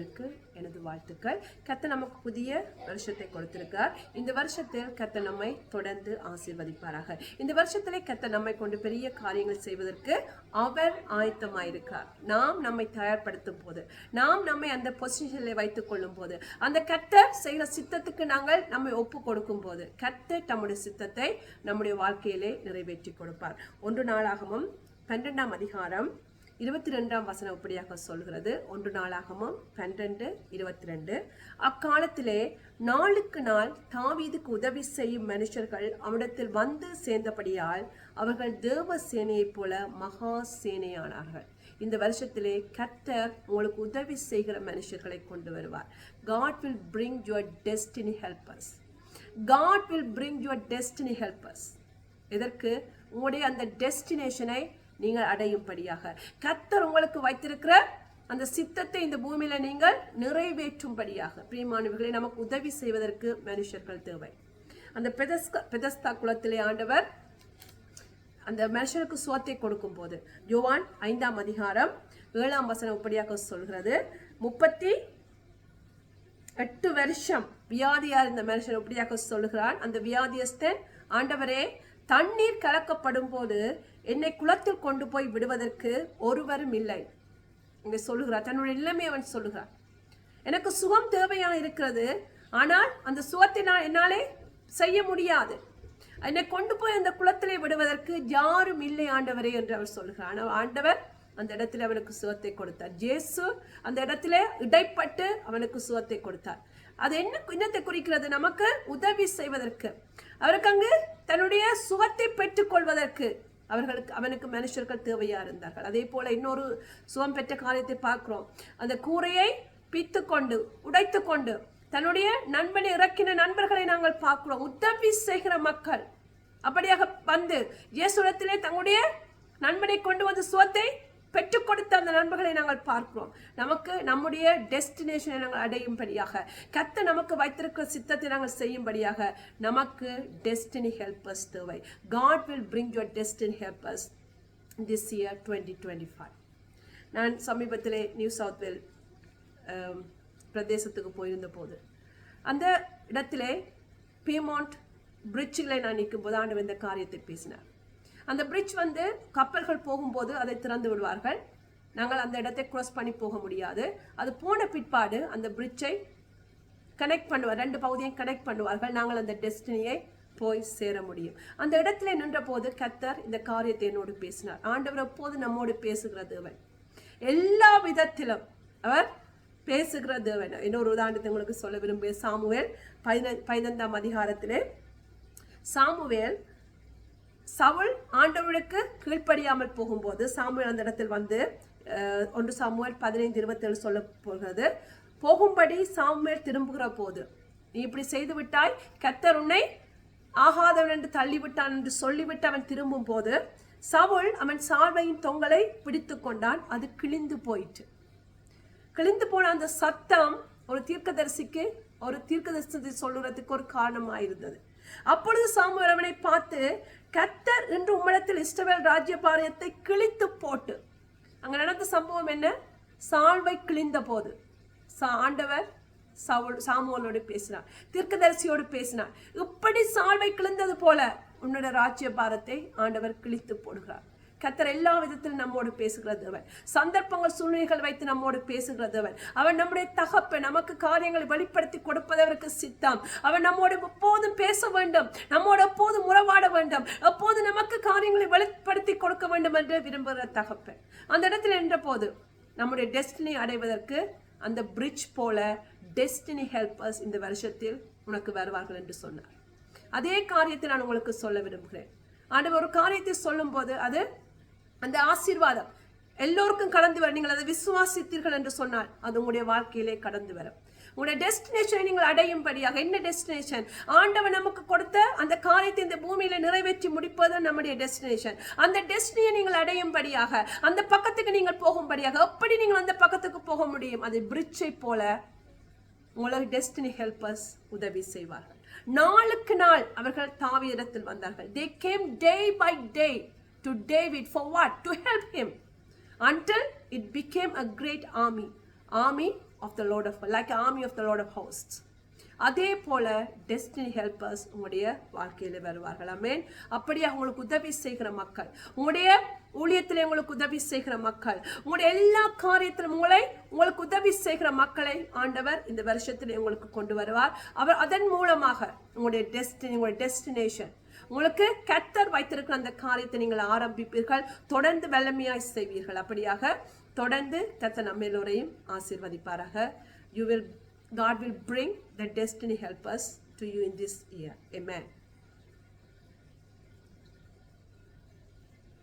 உங்களுக்கு எனது வாழ்த்துக்கள். கத்த நமக்கு புதிய வருஷத்தை கொடுத்திருக்கார். இந்த வருஷத்தில் கத்த நம்மை தொடர்ந்து ஆசீர்வதிப்பாராக. இந்த வருஷத்திலே கத்த நம்மை கொண்டு பெரிய காரியங்கள் செய்வதற்கு அவர் ஆயத்தமாயிருக்கார். நாம் நம்மை தயார்படுத்தும் போது நாம் நம்மை அந்த பொசிஷனில் வைத்துக் கொள்ளும் போது அந்த கத்தர் செய்கிற சித்தத்துக்கு நாங்கள் நம்மை ஒப்பு கொடுக்கும் போது கத்தர் நம்முடைய சித்தத்தை நம்முடைய வாழ்க்கையிலே நிறைவேற்றி கொடுப்பார். ஒன்று நாளாகவும் பன்னெண்டாம் அதிகாரம் இருபத்தி ரெண்டாம் வசனம் இப்படியாக சொல்கிறது. ஒன்று நாளாகமும் பன்னெண்டு இருபத்தி ரெண்டு அக்காலத்திலே நாளுக்கு நாள் தாவீதுக்கு உதவி செய்யும் மனுஷர்கள் அவனிடத்தில் வந்து சேர்ந்தபடியால் அவர்கள் தேவ சேனையைப் போல மகா சேனையானார்கள். இந்த வருஷத்திலே கர்த்தர் உங்களுக்கு உதவி செய்கிற மனுஷர்களை கொண்டு வருவார். God will bring your destiny helpers God will bring your destiny helpers இதற்கு உங்களுடைய அந்த டெஸ்டினேஷனை நீங்கள் அடையும்படியாக. கத்தர் உங்களுக்கு வைத்திருக்கிற அந்த சித்தத்தை இந்த பூமியில நீங்கள் நிறைவேற்றும்படியாக. பிரியமானவர்களை நமக்கு உதவி செய்வதற்கு மனுஷர்கள் தேவை. அந்த பெதஸ்க பெதஸ்தா குலத்திலே ஆண்டவர் அந்த மனுஷனுக்கு சுவத்தை கொடுக்கும் போது யுவான் ஐந்தாம் அதிகாரம் ஏழாம் வசனம் இப்படியாக சொல்கிறது. முப்பத்தி எட்டு வருஷம் வியாதியா இருந்த மனுஷன் இப்படியாக சொல்லுகிறான். அந்த வியாதியஸ்தன் ஆண்டவரே தண்ணீர் கலக்கப்படும் போது என்னை குளத்தில் கொண்டு போய் விடுவதற்கு ஒருவரும் இல்லை. இங்க சொல்லுகிறார். தன்னுடைய நிலைமை அவன் சொல்லுகிறார். எனக்கு சுகம் தேவையான இருக்கிறது. ஆனால் அந்த சுகத்தை நான் என்னாலே செய்ய முடியாது. என்னை கொண்டு போய் அந்த குளத்திலே விடுவதற்கு யாரும் இல்லை ஆண்டவரே என்று அவர் சொல்கிறார் ஆனால் ஆண்டவர் அந்த இடத்துல அவனுக்கு சுகத்தை கொடுத்தார். ஜேசு அந்த இடத்துல இடைப்பட்டு அவனுக்கு சுகத்தை கொடுத்தார். அது என்ன என்னத்தை குறிக்கிறது? நமக்கு உதவி செய்வதற்கு. அவருக்கு அங்கு தன்னுடைய சுகத்தை பெற்றுக்கொள்வதற்கு அவர்களுக்கு அவனுக்கு மனுஷர்கள் தேவையாக இருந்தார்கள். அதே போல இன்னொரு சுகம் பெற்ற காரியத்தை பார்க்குறோம். அந்த கூரையை பித்து கொண்டு உடைத்து கொண்டு தன்னுடைய நண்பனை இறக்கின நண்பர்களை நாங்கள் பார்க்கிறோம். உதவி செய்கிற மக்கள் அப்படியாக வந்து இயேசுடத்திலே தங்களுடைய நண்பனை கொண்டு வந்து சுகத்தை பெற்றுக் கொடுத்த அந்த நண்பர்களை நாங்கள் பார்க்கிறோம். நமக்கு நம்முடைய டெஸ்டினேஷனை நாங்கள் அடையும்படியாக கத்த நமக்கு வைத்திருக்கிற சித்தத்தை நாங்கள் செய்யும்படியாக நமக்கு டெஸ்டினி ஹெல்பர்ஸ் தேவை. God will bring your destiny helpers this year twenty twenty five நான் சமீபத்திலே நியூ சவுத் வேல் பிரதேசத்துக்கு போயிருந்த போது அந்த இடத்திலே பியமோண்ட் பிரிட்ஜில் நான் நிற்கும் போது ஆண்டு இந்த காரியத்தை பேசினார். அந்த பிரிட்ஜ் வந்து கப்பல்கள் போகும்போது அதை திறந்து விடுவார்கள். நாங்கள் அந்த இடத்தை க்ராஸ் பண்ணி போக முடியாது. அது போன பிற்பாடு அந்த பிரிட்ஜை கனெக்ட் பண்ணுவார் ரெண்டு பகுதியும் கனெக்ட் பண்ணுவார்கள். நாங்கள் அந்த டெஸ்டினியை போய் சேர முடியும். அந்த இடத்துல நின்றபோது கத்தர் இந்த காரியத்தை என்னோடு பேசினார். ஆண்டவர் எப்போது நம்மோடு பேசுகிற தேவன்? எல்லா விதத்திலும் அவர் பேசுகிற தேவன். இன்னொரு உதாரணத்தை உங்களுக்கு சொல்ல விரும்புகிறேன். சாமுவேல் பதின பதினைந்தாம் அதிகாரத்திலே சாமுவேல் சவுல் ஆண்டவனுக்கு கீழ்ப்படியாமல் போகும்போது சாமுவேல் அந்த இடத்தில் வந்து ஒன்று சாமுவேல் பதினைந்து இருபத்தேழு சொல்ல போகிறது. போகும்படி சாமுவேல் திரும்புகிற போது நீ இப்படி செய்து விட்டாய் கத்தர் உன்னை ஆகாதவன் என்று தள்ளிவிட்டான் என்று சொல்லிவிட்டு அவன் திரும்பும் போது சவுல் அவன் சால்வையின் தொங்கலை பிடித்து கொண்டான். அது கிழிந்து போயிட்டு கிழிந்து போன அந்த சத்தம் ஒரு தீர்க்கதரிசிக்கு ஒரு தீர்க்கதரிசனத்தை சொல்லுறதுக்கு ஒரு காரணமாக இருந்தது அப்பொழுது சாமுவேல் அவனை பார்த்து கத்தர் என்று உம்மிடத்தில் இஸ்ரவேல் ராஜ்ய பாரியத்தை கிழித்து போட்டு. அங்கே நடந்த சம்பவம் என்ன? சால்வை கிழிந்த போது சா- ஆண்டவர் சவுல் சாமுவேலோடு பேசினார். தீர்க்கதரிசியோடு பேசினார். இப்படி சால்வை கிழிந்தது போல உன்னோட ராஜ்ய பாரத்தை ஆண்டவர் கிழித்து போடுகிறார். கத்தர் எல்லா விதத்திலும் நம்மோடு பேசுகிற தேவன் சந்தர்ப்பங்கள் சூழ்நிலைகள் வைத்து நம்மோடு பேசுகிற தேவன் அவன் நம்முடைய தகப்பை நமக்கு காரியங்களை வெளிப்படுத்தி கொடுப்பதற்கு சித்தம். அவன் நம்மோடு எப்போதும் பேச வேண்டும். நம்மோடு எப்போதும் உறவாட வேண்டும். எப்போது நமக்கு காரியங்களை வெளிப்படுத்தி கொடுக்க வேண்டும் என்று விரும்புகிற தகப்பன். அந்த இடத்துல நின்ற போது நம்முடைய டெஸ்டினி அடைவதற்கு அந்த பிரிட்ஜ் போல டெஸ்டினி ஹெல்பர்ஸ் இந்த வருஷத்தில் உனக்கு வருவார்கள் என்று சொன்னார். அதே காரியத்தை நான் உங்களுக்கு சொல்ல விரும்புகிறேன். ஆண்டவர் ஒரு காரியத்தை சொல்லும்போது அது அந்த ஆசீர்வாதம். எல்லோருக்கும் கடந்து வர நீங்கள் அதை விசுவாசித்தீர்கள் என்று சொன்னால் அது உங்களுடைய வாழ்க்கையிலே கடந்து வரும். உங்களுடைய டெஸ்டினேஷனை நீங்கள் அடையும்படியாக என்ன டெஸ்டினேஷன் ஆண்டவன் நமக்கு கொடுத்த அந்த காரியத்தை இந்த பூமியில நிறைவேற்றி முடிப்பது நம்முடைய டெஸ்டினேஷன் அந்த டெஸ்டினியை நீங்கள் அடையும்படியாக அந்த பக்கத்துக்கு நீங்கள் போகும்படியாக எப்படி நீங்கள் அந்த பக்கத்துக்கு போக முடியும்? அது பிரிட்ஜை போல உங்களுக்கு டெஸ்டினி ஹெல்பர்ஸ் உதவி செய்வார்கள். நாளுக்கு நாள் அவர்கள் தாவீதத்தில் வந்தார்கள். They came day by day to david for what? To help him. Until it became a great army. Army of the lord of like army of the lord of host அதே போல destiny helpers உங்களுடைய வாழ்க்கையில் வருவார்கள். ஆமென் அப்படியே உங்களுக்கு உதவி செய்கிற மக்கள். உங்களுடைய ஊழியத்தில் உங்களுக்கு உதவி செய்கிற மக்கள். உங்களுடைய எல்லா காரியத்திலும் உங்களை உங்களுக்கு உதவி செய்கிற மக்களை ஆண்டவர் இந்த வருஷத்தில் உங்களுக்கு கொண்டு வருவார். அவர் அதன் மூலமாக உங்களுடைய டெஸ்டினி உங்களுடைய டெஸ்டினேஷன் உங்களுக்கு கத்தர் வைத்திருக்கிற அந்த காரியத்தை நீங்கள் ஆரம்பிப்பீர்கள் தொடர்ந்து வல்லமையாய் செய்வீர்கள் அப்படியாக தொடர்ந்து கத்தர் நம்ம எல்லோரையும் ஆசீர்வதிப்பாராக you will God will bring the destiny helpers to you in this year. Amen.